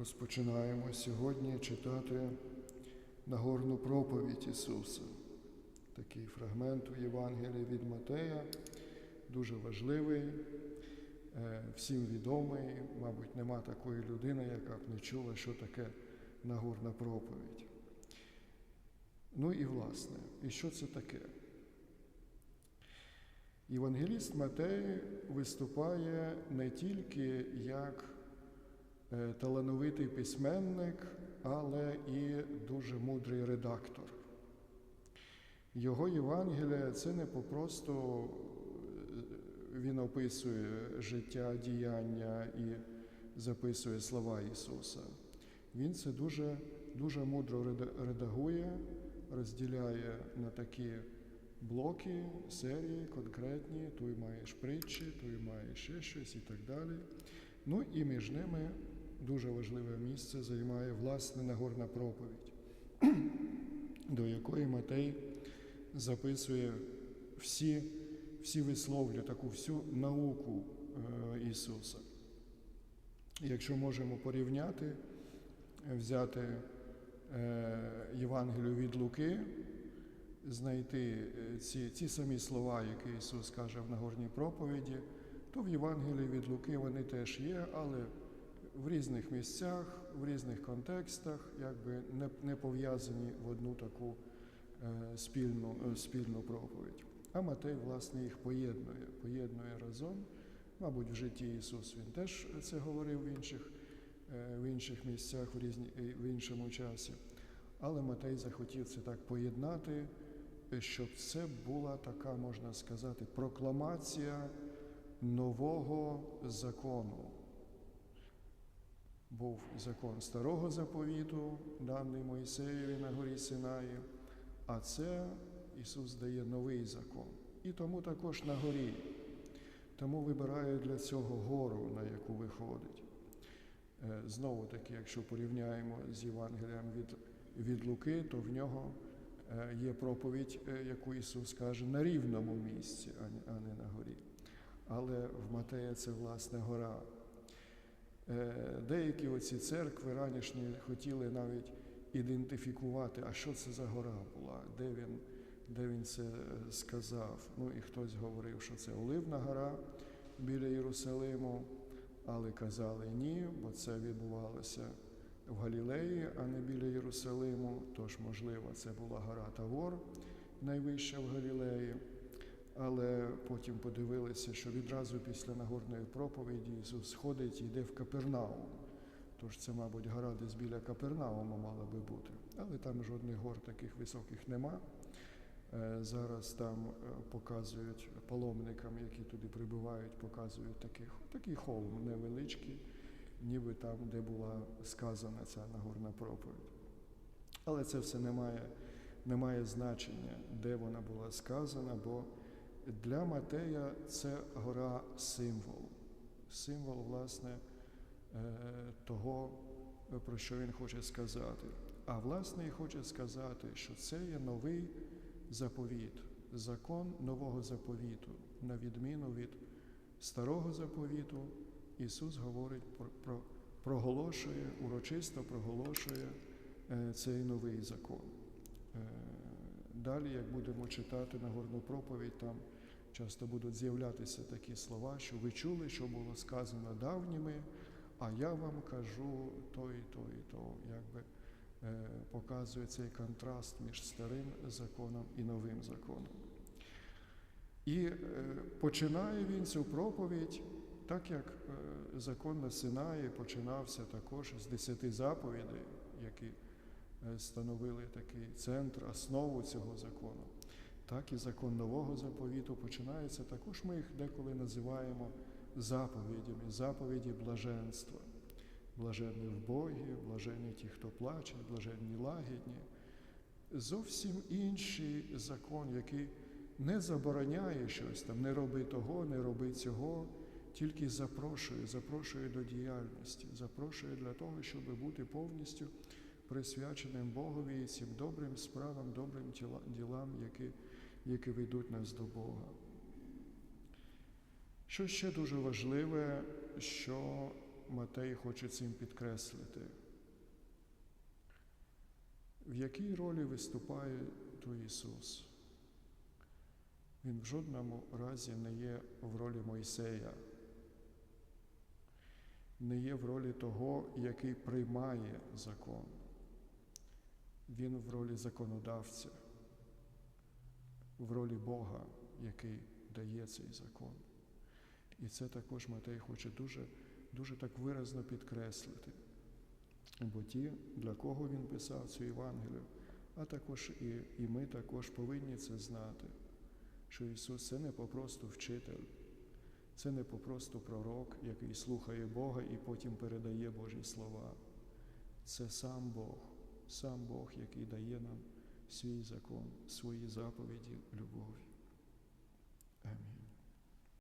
розпочинаємо сьогодні читати Нагорну проповідь Ісуса. Такий фрагмент у Євангелії від Матея, дуже важливий, е, всім відомий. Мабуть, нема такої людини, яка б не чула, що таке Нагорна проповідь. Ну і власне, і що це таке? Євангеліст Матей виступає не тільки як талановитий письменник, але і дуже мудрий редактор. Його Євангелія це не попросту е, він описує життя, діяння і записує слова Ісуса. Він це дуже, дуже мудро редагує, розділяє на такі блоки, серії конкретні, той маєш притчі, той маєш ще щось і так далі. Ну і між ними дуже важливе місце займає власне Нагорна проповідь, до якої Матей записує всі, всі висловлює таку всю науку е, Ісуса. Якщо можемо порівняти, взяти е, Євангелію від Луки, знайти е, ці, ці самі слова, які Ісус каже в Нагорній проповіді, то в Євангелії від Луки вони теж є, але в різних місцях, в різних контекстах, якби не, не пов'язані в одну таку е, спільну, е, спільну проповідь. А Матей, власне, їх поєднує, поєднує разом. Мабуть, в житті Ісус Він теж це говорив в інших, е, в інших місцях, в, різні, в іншому часі. Але Матей захотів це так поєднати, щоб це була така, можна сказати, прокламація нового закону. Був закон старого заповіту, даний Моїсеєві на горі Синаї, а це Ісус дає новий закон. І тому також на горі. Тому вибирає для цього гору, на яку виходить. Е, Знову таки, якщо порівняємо з Євангелієм від, від Луки, то в нього е, є проповідь, е, яку Ісус каже, на рівному місці, а не на горі. Але в Матея це власне гора. Е, Деякі оці церкви ранішні хотіли навіть ідентифікувати, а що це за гора була, де він, де він це е, сказав. Ну і хтось говорив, що це Оливна гора біля Єрусалиму, але казали ні, бо це відбувалося в Галілеї, а не біля Єрусалиму. Тож, можливо, це була гора Тавор, найвища в Галілеї. Але потім подивилися, що відразу після Нагорної проповіді Ісус сходить і йде в Капернаум. Тож це, мабуть, гора десь біля Капернаума мала би бути. Але там жодних гор таких високих нема. Е, Зараз там е, показують паломникам, які туди прибувають, показують такий, такий холм невеличкий, ніби там, де була сказана ця Нагорна проповідь. Але це все не має, не має значення, де вона була сказана, бо для Матея це гора символ. Символ, власне, е, того, про що він хоче сказати. А власне, і хоче сказати, що це є новий заповіт, закон нового заповіту, на відміну від старого заповіту. Ісус говорить про, про проголошує, урочисто проголошує е, цей новий закон. Далі, як будемо читати Нагорну проповідь, там часто будуть з'являтися такі слова, що ви чули, що було сказано давніми, а я вам кажу то і то, і то. Якби е, показує цей контраст між старим законом і новим законом. І е, починає він цю проповідь, так як е, закон на Синаї починався також з десяти заповідей, які становили такий центр, основу цього закону. Так і закон нового заповіту починається. Також ми їх деколи називаємо заповідями, заповіді блаженства. Блаженні Богі, блаженні ті, хто плаче, блаженні лагідні. Зовсім інший закон, який не забороняє щось там, не роби того, не роби цього, тільки запрошує, запрошує до діяльності, запрошує для того, щоб бути повністю присвяченим Богові і цим добрим справам, добрим ділам, які, які ведуть нас до Бога. Що ще дуже важливе, що Матей хоче цим підкреслити. В якій ролі виступає то Ісус? Він в жодному разі не є в ролі Мойсея, не є в ролі того, який приймає закон. Він в ролі законодавця, в ролі Бога, який дає цей закон. І це також Матей хоче дуже, дуже так виразно підкреслити. Бо ті, для кого він писав цю Євангелію, а також і, і ми також повинні це знати, що Ісус це не попросту вчитель, це не попросту пророк, який слухає Бога і потім передає Божі слова. Це сам Бог, сам Бог, який дає нам свій закон, свої заповіді любові. Амінь.